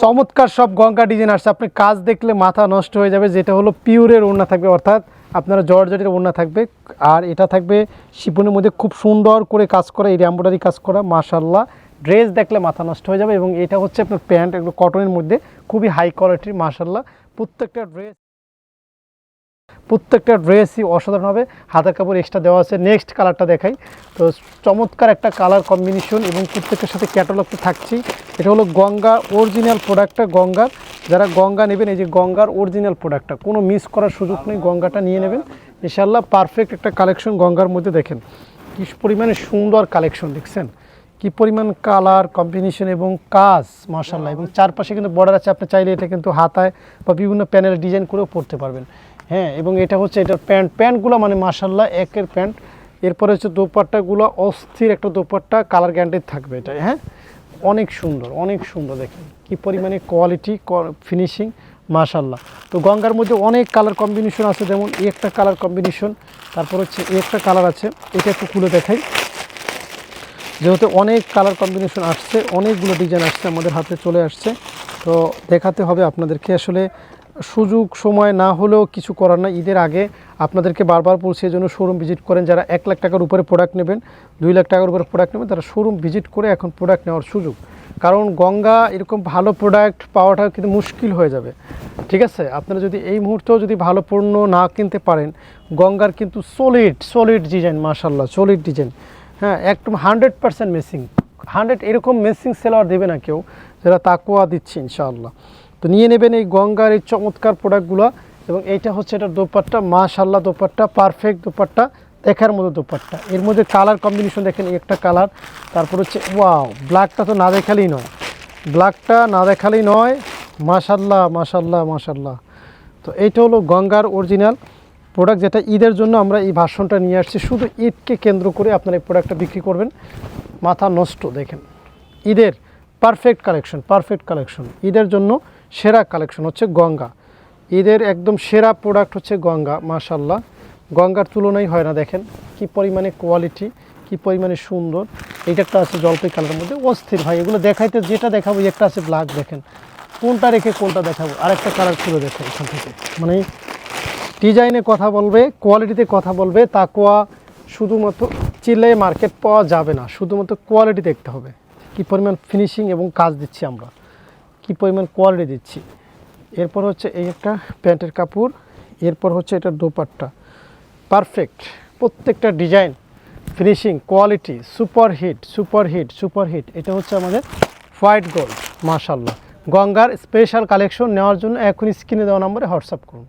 চমৎকার সব গঙ্গা ডিজাইন আসছে। আপনি কাজ দেখলে মাথা নষ্ট হয়ে যাবে, যেটা হলো পিওরের ওড়না থাকবে, অর্থাৎ আপনারা জর্জেটের ওড়না থাকবে। আর এটা থাকবে শিপনের মধ্যে খুব সুন্দর করে কাজ করা, এই এম্ব্রয়ডারি কাজ করা মাশাল্লাহ ড্রেস দেখলে মাথা নষ্ট হয়ে যাবে এবং এটা হচ্ছে আপনার প্যান্ট এগুলো কটনের মধ্যে, খুবই হাই কোয়ালিটির মাশাল্লাহ প্রত্যেকটা ড্রেস প্রত্যেকটা ড্রেসই অসাধারণ হবে। হাতের কাপড় এক্সট্রা দেওয়া আছে। নেক্সট কালারটা দেখাই। তো চমৎকার একটা কালার কম্বিনেশন এবং প্রত্যেকটার সাথে ক্যাটালগ তো থাকছেই এটা হলো গঙ্গা অরিজিনাল প্রোডাক্টটা গঙ্গার যারা গঙ্গা নেবেন, এই যে গঙ্গার অরিজিনাল প্রোডাক্টটা কোনো মিস করার সুযোগ নেই, গঙ্গাটা নিয়ে নেবেন। ইনশাল্লাহ পারফেক্ট একটা কালেকশন গঙ্গার মধ্যে দেখেন। কি পরিমাণে সুন্দর কালেকশন দেখছেন? কি পরিমাণ কালার কম্বিনেশন এবং কাজ মার্শাল্লাহ এবং চারপাশে কিন্তু বর্ডার আছে, আপনি চাইলে এটা কিন্তু হাতায় বা বিভিন্ন প্যানেল ডিজাইন করেও পড়তে পারবেন। হ্যাঁ এবং এটা হচ্ছে এটার প্যান্ট। প্যান্টগুলো মানে মার্শাল্লাহ একের প্যান্ট। এরপরে হচ্ছে দোপাট্টাগুলো অস্থির একটা দোপাট্টা, কালার গ্যারান্টেড থাকবে এটা হ্যাঁ? অনেক সুন্দর অনেক সুন্দর দেখেন। কি পরিমাণে কোয়ালিটি ফিনিশিং মাশাল্লাহ তো গঙ্গার মধ্যে অনেক কালার কম্বিনেশন আছে, যেমন একটা কালার কম্বিনেশন তারপর হচ্ছে একটা কালার আছে, এটা একটু খুলে দেখাই। যেহেতু অনেক কালার কম্বিনেশন আসছে, অনেকগুলো ডিজাইন আসছে আমাদের হাতে চলে আসছে, তো দেখাতে হবে আপনাদেরকে। আসলে সুযোগ সময় না হলেও কিছু করার না ঈদের আগে আপনাদেরকে বারবার বলছি, এই জন্য শোরুম ভিজিট করেন। যারা এক লাখ টাকার উপরে প্রোডাক্ট নেবেন, দুই লাখ টাকার উপরে প্রোডাক্ট নেবেন, তারা শোরুম ভিজিট করে এখন প্রোডাক্ট নেওয়ার সুযোগ। কারণ গঙ্গা এরকম ভালো প্রোডাক্ট পাওয়াটা কিন্তু মুশকিল হয়ে যাবে। ঠিক আছে? আপনারা যদি এই মুহূর্তেও যদি ভালো পণ্য না কিনতে পারেন, গঙ্গার কিন্তু সলিড সলিড ডিজাইন মাশাল্লাহ সলিড ডিজাইন হ্যাঁ একদম হান্ড্রেড পার্সেন্ট মেসিং হান্ড্রেড এরকম মেসিং সেলার দেবে না কেউ, যারা তাকুয়া দিচ্ছে, ইনশাআল্লাহ। তো নিয়ে নেবেন এই গঙ্গার এই চমৎকার প্রোডাক্টগুলো এবং এইটা হচ্ছে এটার দোপাট্টা মাশাল্লাহ দোপাট্টা, পারফেক্ট দোপাট্টা, দেখার মতো দোপাট্টা। এর মধ্যে কালার কম্বিনেশন দেখেন, একটা কালার, তারপর হচ্ছে, ওয়াও, ব্ল্যাকটা তো না দেখালেই নয়। ব্ল্যাকটা না দেখালেই নয় মাশাল্লাহ মাশাল্লাহ মাশাল্লাহ তো এইটা হলো গঙ্গার অরিজিনাল প্রোডাক্ট, যেটা ঈদের জন্য আমরা এই ভাষণটা নিয়ে আসছি। শুধু ঈদকে কেন্দ্র করে আপনারা এই প্রোডাক্টটা বিক্রি করবেন। মাথা নষ্ট, দেখেন। ঈদের পারফেক্ট কালেকশন পারফেক্ট কালেকশন ঈদের জন্য সেরা কালেকশন হচ্ছে গঙ্গা। ঈদের একদম সেরা প্রোডাক্ট হচ্ছে গঙ্গা মাশাল্লাহ গঙ্গার তুলনাই হয় না, দেখেন। কি পরিমাণে কোয়ালিটি কি পরিমাণে সুন্দর। এইটা একটা আছে জলপাই কালারের মধ্যে। অস্থির ভাই, এগুলো দেখাইতে যেটা দেখাবো, একটা আছে ব্ল্যাক দেখেন। কোনটা রেখে কোনটা দেখাবো? আরেকটা কালার খুলে দেখেন এখান থেকে। মানে ডিজাইনে কথা বলবে কোয়ালিটিতে কথা বলবে তাকুয়া শুধুমাত্র চিল্লে মার্কেট পাওয়া যাবে না, শুধুমাত্র কোয়ালিটি দেখতে হবে। কি পরিমাণ ফিনিশিং এবং কাজ দিচ্ছি আমরা। কি পরিমাণ কোয়ালিটি দিচ্ছি? এরপর হচ্ছে এই একটা প্যান্টের কাপড়, এরপর হচ্ছে এটা দোপাট্টা। পারফেক্ট প্রত্যেকটা design finishing quality super hit super hit super hit এটা হচ্ছে আমাদের হোয়াইট গোল্ড মাশাল্লাহ গঙ্গার স্পেশাল কালেকশন নেওয়ার জন্য এখনই স্ক্রিনে দেওয়া নম্বরে হোয়াটসঅ্যাপ করুন।